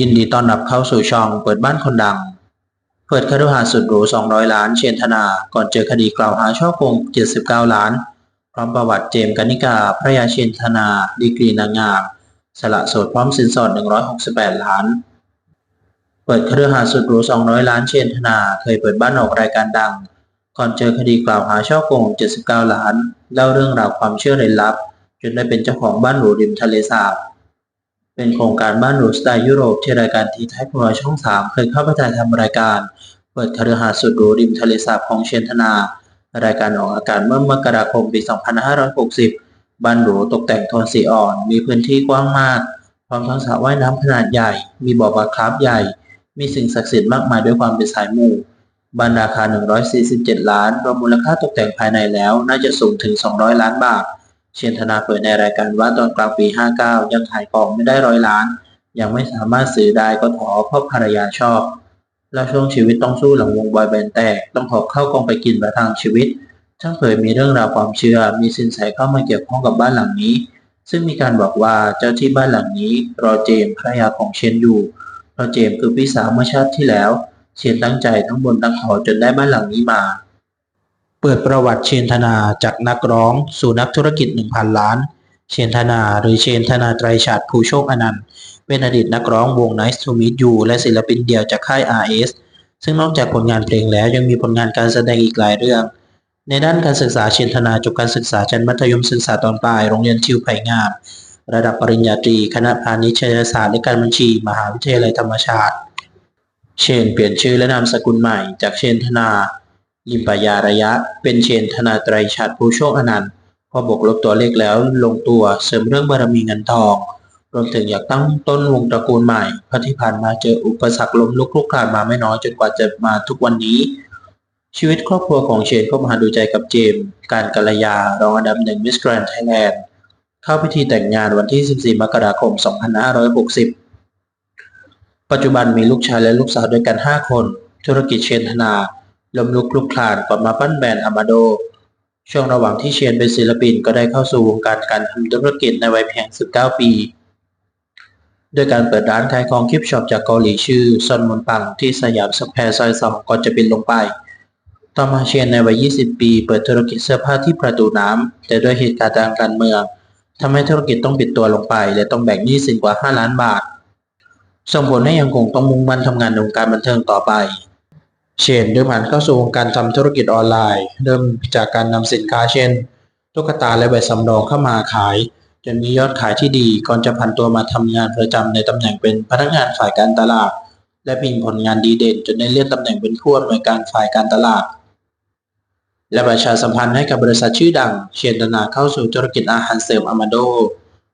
ยินดีต้อนรับเข้าสู่ช่องเปิดบ้านคนดัง เปิดคฤหาสุดหรู 200 ล้าน เชนธนา ก่อนเจอคดีกล่าวหาช่อโกง 79 ล้าน พร้อมประวัติเจมส์กนิกา พระยาเชนธนา ดีกรีนางงาม สละโสดพร้อมสินสอด 168 ล้าน เปิดคฤหาสุดหรู 200 ล้าน เชนธนา เคยเปิดบ้านออกรายการดัง ก่อนเจอคดีกล่าวหาช่อโกง 79 ล้าน เล่าเรื่องราวความเชื่อเร้นลับ จนได้เป็นเจ้าของบ้านหรูริมทะเลสาบ เป็นโครงการบ้านหรูสไตล์ยุโรปที่รายการทีไทยพลอยช่อง 3 เคยเข้าไปถ่ายทำรายการ เปิดคฤหาสน์สุดหรูริมทะเลสาบของเชนธนา รายการออกอากาศเมื่อมกราคมปี 2560 บ้านหรูตกแต่งโทนสีอ่อน มีพื้นที่กว้างมาก พร้อมทั้งสระว่ายน้ำขนาดใหญ่ มีบ่อบาคร์ฟใหญ่ มีสิ่งศักดิ์สิทธิ์มากมายด้วยความเป็นสายมูบ้านราคา 147 ล้านรวมมูลค่าตกแต่งภายในแล้วน่าจะสูงถึง 200 ล้านบาท เชียนธนาเผยในรายการว่าตอนกลางปี 59 ยังขายของไม่ได้ร้อยล้าน ยังไม่สามารถซื้อได้ก็ขอเพราะภรรยาชอบ และช่วงชีวิตต้องสู้หลังวงบอยแบนด์แตก ต้องหอบเข้ากองไปกินประทังชีวิตช่างเผยมีเรื่องราวความเชื่อ มีสินแสเข้ามาเกี่ยวข้องกับบ้านหลังนี้ ซึ่งมีการบอกว่าเจ้าที่บ้านหลังนี้รอเจมภรรยาของเชนอยู่ราะเจมคือพี่สาวเมื่อชาติที่แล้ว เชนตั้งใจทั้งบนทั้งขอจนได้บ้านหลังนี้มา เปิดประวัติเชนธนาจากนักร้อง สู่นักธุรกิจ 1,000 ล้าน เชนธนาหรือเชนธนาไตรชาติภูโชคอนันต์ เป็นอดีตนักร้องวง Nice to Meet You และศิลปินเดี่ยวจากค่าย RS ซึ่งนอกจากผลงานเพลงแล้วยังมีผลงานการแสดงอีกหลายเรื่อง ในด้านการศึกษาเชนธนาจบการศึกษาชั้นมัธยมศึกษาตอนปลายโรงเรียนชิวไผ่งาม ระดับปริญญาตรี คณะพาณิชยศาสตร์และการบัญชี มหาวิทยาลัยธรรมศาสตร์เชนเปลี่ยนชื่อและนามสกุลใหม่จากเชนธนา ลิมปายาระยะ เป็นเชนธนาไตรชาติภูโชคอนันต์พอบวกลบตัวเลขแล้วลงตัวเสริมเรื่องบารมีเงินทอง รวมถึงอยากตั้งต้นวงตระกูลใหม่เพราะที่ผ่านมาเจออุปสรรคล้มลุกคลุกคลานมาไม่น้อยจนกว่าจะมาทุกวันนี้ ชีวิตครอบครัวของเชนก็มาดูใจกับเจมส์การกัลยารองอันดับหนึ่งมิสแกรนด์ไทยแลนด์เข้าพิธีแต่งงานวันที่ 14 มกราคม 2560 ปัจจุบันมีลูกชายและลูกสาวด้วยกัน 5 คน ธุรกิจเชนธนา ล้มลุกคลุกคลานก่อนมาปั้นแบรนด์อามาโด ช่วงระหว่างที่เชียนเป็นศิลปินก็ได้เข้าสู่วงการการทำธุรกิจในวัยเพียง 19 ปี ด้วยการเปิดร้านขายของคลิปช็อปจากเกาหลีชื่อซอนมอนปังที่สยามสแควร์ซอยสองก่อนจะปิดลงไป ต่อมาเชียนในวัย 20 ปี เปิดธุรกิจเสื้อผ้าที่ประตูน้ำแต่ด้วยเหตุการณ์ทางการเมืองทำให้ธุรกิจต้องปิดตัวลงไป และต้องแบ่งหนี้สินกว่า 5 ล้านบาท ส่งผลให้ยังคงต้องมุ่งมั่นทำงานในวงการบันเทิงต่อไป เชนเดิมหันเข้าสู่วงการทำธุรกิจออนไลน์ เริ่มจากการนำสินค้าเช่น ตุ๊กตาและใบสำรองเข้ามาขาย จนมียอดขายที่ดีก่อนจะผันตัวมาทำงานประจำในตำแหน่งเป็นพนักงานฝ่ายการตลาด และมีผลงานดีเด่นจนได้เลื่อนตำแหน่งเป็นผู้อำนวยการฝ่ายการตลาด และประชาสัมพันธ์ให้กับบริษัทชื่อดัง เชนธนาเข้าสู่ธุรกิจอาหารเสริมอามาโด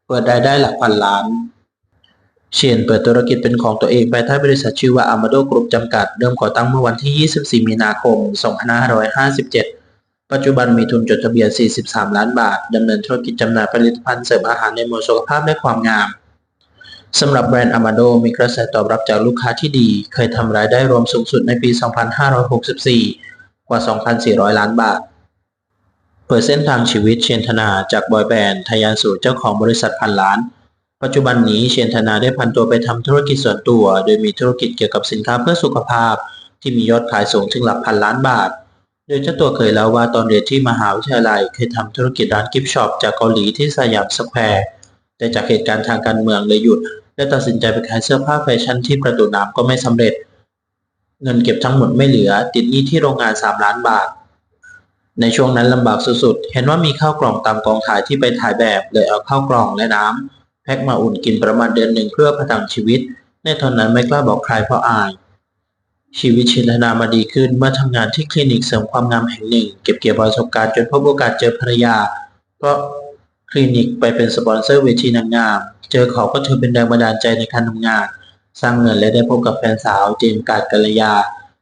เปิดรายได้หลักพันล้าน เชนเปิดธุรกิจเป็นของตัวเองภายใต้บริษัทชื่อว่า Amado Group จำกัด เริ่มก่อตั้งเมื่อวันที่ 24 มีนาคม 2557 ปัจจุบันมีทุนจดทะเบียน 43 ล้านบาท ดำเนินธุรกิจจำหน่ายผลิตภัณฑ์เสริมอาหารในหมวดสุขภาพและความงาม สำหรับแบรนด์ Amado มีกระแสตอบรับจากลูกค้าที่ดี เคยทำรายได้รวมสูงสุดในปี 2564 กว่า 2,400 ล้านบาท เปิดเส้นทางชีวิตเชนธนาจากบอยแบนด์ทะยานสู่เจ้าของบริษัทพันล้าน ปัจจุบันนี้เชนธนาได้พันตัวไปทำธุรกิจส่วนตัว โดยมีธุรกิจเกี่ยวกับสินค้าเพื่อสุขภาพ ที่มียอดขายสูงถึงหลักพันล้านบาท โดยเจ้าตัวเคยเล่าว่าตอนเรียนที่มหาวิทยาลัยเคยทำธุรกิจร้านกิฟต์ช็อปจากเกาหลีที่สยามสแควร์แต่จากเหตุการณ์ทางการเมืองเลยหยุด และตัดสินใจไปขายเสื้อผ้าแฟชั่นที่ประตูน้ำก็ไม่สำเร็จ เงินเก็บทั้งหมดไม่เหลือ ติดหนี้ที่โรงงาน 3 ล้านบาท ในช่วงนั้นลำบากสุดๆ เห็นว่ามีข้าวกล่องตามกองถ่ายที่ไปถ่ายแบบเลยเอาข้าวกล่องและน้ำ แพ็คมาอุ่นกินประมาณเดือนหนึ่งเพื่อประทังชีวิต ในตอนนั้นไม่กล้าบอกใครเพราะอาย ชีวิตชินธนามาดีขึ้นเมื่อทำงานที่คลินิกเสริมความงามแห่งหนึ่ง เก็บเกี่ยวประสบการณ์จนพบโอกาสเจอภรรยา เพราะคลินิกไปเป็นสปอนเซอร์เวทีนางงาม เจอเขาก็ถือเป็นแรงบันดาลใจในการทำงาน สร้างเงินและได้พบกับแฟนสาวเจนการกัลยา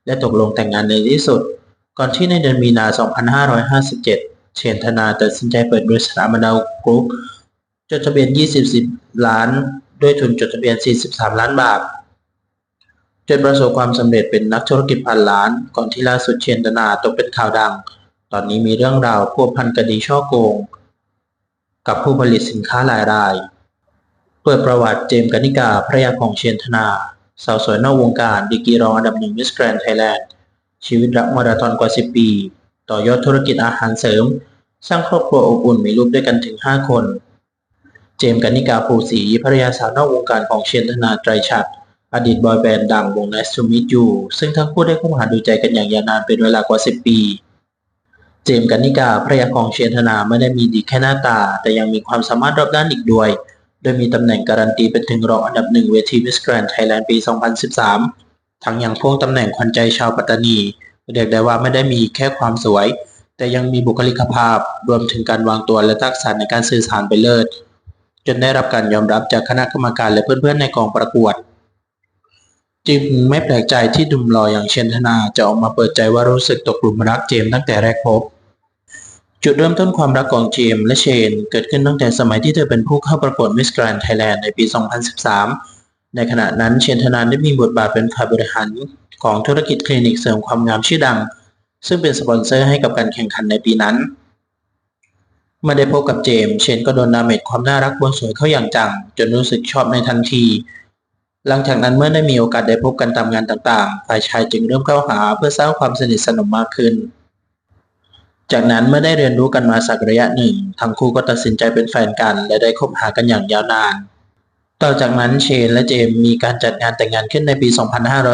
และตกลงแต่งงานในที่สุด ก่อนที่ในเดือนมีนา 2557 เชนธนาตัดสินใจเปิดบริษัทอามาดาวกรุ๊ป จดทะเบียน 20 ล้าน ด้วยทุนจดทะเบียน 43 ล้านบาทจนประสบความสำเร็จเป็นนักธุรกิจพันล้าน ก่อนที่ล่าสุดเชนธนาตกเป็นข่าวดัง ตอนนี้มีเรื่องราวพัวพันคดีช่อโกง กับผู้ผลิตสินค้าหลายรายตปิดประวัติเจมส์กนิกาภรรยาของเชนธนา สาวสวยนอกวงการดีกีรองอันดับหนึ่งมิสแกรนด์ไทยแลนด์ชีวิตรักมาราธอนกว่า 10 ปี ต่อยอดธุรกิจอาหารเสริม สร้างครอบครัวอบอุ่นมีลูกด้วยกันถึง 5 คน เจมส์กนิกาภูศรีภรรยาสาวนอกวงการของเชนธนาไตรชัดอดีตบอยแบนด์ดังวง Nice to Meet You ซึ่งทั้งคู่ได้คบหาดูใจกันอย่างยาวนานเป็นเวลากว่า 10 ปี เจมส์กันนิกาภรรยาของเชนธนาไม่ได้มีดีแค่หน้าตา แต่ยังมีความสามารถรอบด้านอีกด้วย โดยมีตำแหน่งการันตีเป็นถึงรองอันดับหนึ่งเวทีมิสแกรนด์ไทยแลนด์ปี 2013 ทั้งยังพ่วงตำแหน่งขวัญใจชาวปัตตานีเรียกได้ว่าไม่ได้มีแค่ความสวย แต่ยังมีบุคลิกภาพ รวมถึงการวางตัวและทักษะในการสื่อสารไปเลิศ จนได้รับการยอมรับจากคณะกรรมการและเพื่อนๆในกองประกวด จึงไม่แปลกใจที่ดุมล่ออย่างเชนธนาจะออกมาเปิดใจว่ารู้สึกตกหลุมรักเจมส์ตั้งแต่แรกพบ จุดเริ่มต้นความรักของเจมส์และเชน เกิดขึ้นตั้งแต่สมัยที่เธอเป็นผู้เข้าประกวดมิสแกรนด์ไทยแลนด์ในปี 2013 ในขณะนั้นเชนธนาได้มีบทบาทเป็นฝ่ายบริหารของธุรกิจคลินิกเสริมความงามชื่อดัง ซึ่งเป็นสปอนเซอร์ให้กับการแข่งขันในปีนั้น เมื่อได้พบกับเจมส์เชนก็โดนดาเมจความน่ารักบนสวยเข้าอย่างจัง จนรู้สึกชอบในทันที หลังจากนั้นเมื่อได้มีโอกาสได้พบกันตามงานต่างๆ ฝ่ายชายจึงเริ่มเข้าหาเพื่อสร้างความสนิทสนมมากขึ้น จากนั้นเมื่อได้เรียนรู้กันมาสักระยะหนึ่ง ทั้งคู่ก็ตัดสินใจเป็นแฟนกัน และได้คบหากันอย่างยาวนาน ต่อจากนั้นเชนและเจมส์มีการจัดงานแต่งงานขึ้นในปี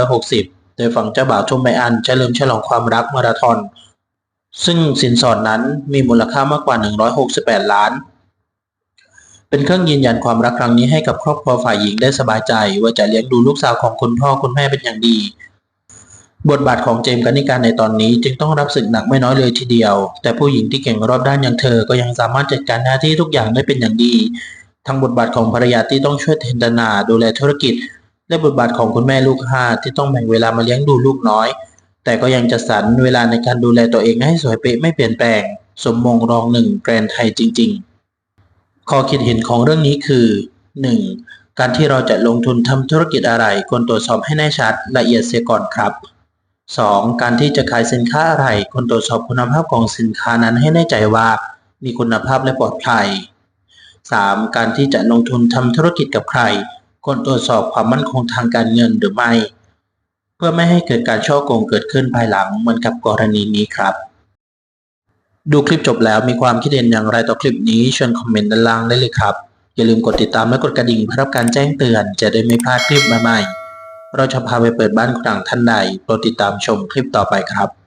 2560 โดยฝั่งเจ้าบ่าวทุ่มไมอันเฉลิมฉลองความรักมาราธอน ซึ่งสินสอดนั้นมีมูลค่ามากกว่า 168 ล้าน เป็นเครื่องยืนยันความรักครั้งนี้ให้กับครอบครัวฝ่ายหญิงได้สบายใจ ว่าจะเลี้ยงดูลูกสาวของคุณพ่อคุณแม่เป็นอย่างดี บทบาทของเจมส์กันิการในตอนนี้จึงต้องรับศึกหนักไม่น้อยเลยทีเดียว แต่ผู้หญิงที่เก่งรอบด้านอย่างเธอก็ยังสามารถจัดการหน้าที่ทุกอย่างได้เป็นอย่างดี ทั้งบทบาทของภรรยาที่ต้องช่วยเทนดนาดูแลธุรกิจ และบทบาทของคุณแม่ลูกห้าที่ต้องแบ่งเวลามาเลี้ยงดูลูกน้อย แต่ก็ยังจะสรรเวลาในการดูแลตัวเองให้สวยเป๊ะไม่เปลี่ยนแปลง สมมงรองหนึ่งแกรนด์ไทยจริง ๆ ข้อคิดเห็นของเรื่องนี้คือ 1. การที่เราจะลงทุนทำธุรกิจอะไรควรตรวจสอบให้แน่ชัดละเอียดเสียก่อนครับ 2. การที่จะขายสินค้าอะไรควรตรวจสอบคุณภาพของสินค้านั้นให้แน่ใจว่า มีคุณภาพและปลอดภัย 3. การที่จะลงทุนทำธุรกิจกับใครควรตรวจสอบความมั่นคงทางการเงินหรือไม่ พื่อไม่ให้เกิดการช่อโกงเกิดขึ้นภายหลังเหมือนกับกรณีนี้ครับ ดูคลิปจบแล้วมีความคิดเห็นอย่างไรต่อคลิปนี้เชิญคอมเมนต์ด้านล่างได้เลยครับ อย่าลืมกดติดตามและกดกระดิ่งเพื่อรับการแจ้งเตือนจะได้ไม่พลาดคลิปใหม่ๆเราจะพาไปเปิดบ้านคุณหลังท่านใดโปรดติดตามชมคลิปต่อไปครับ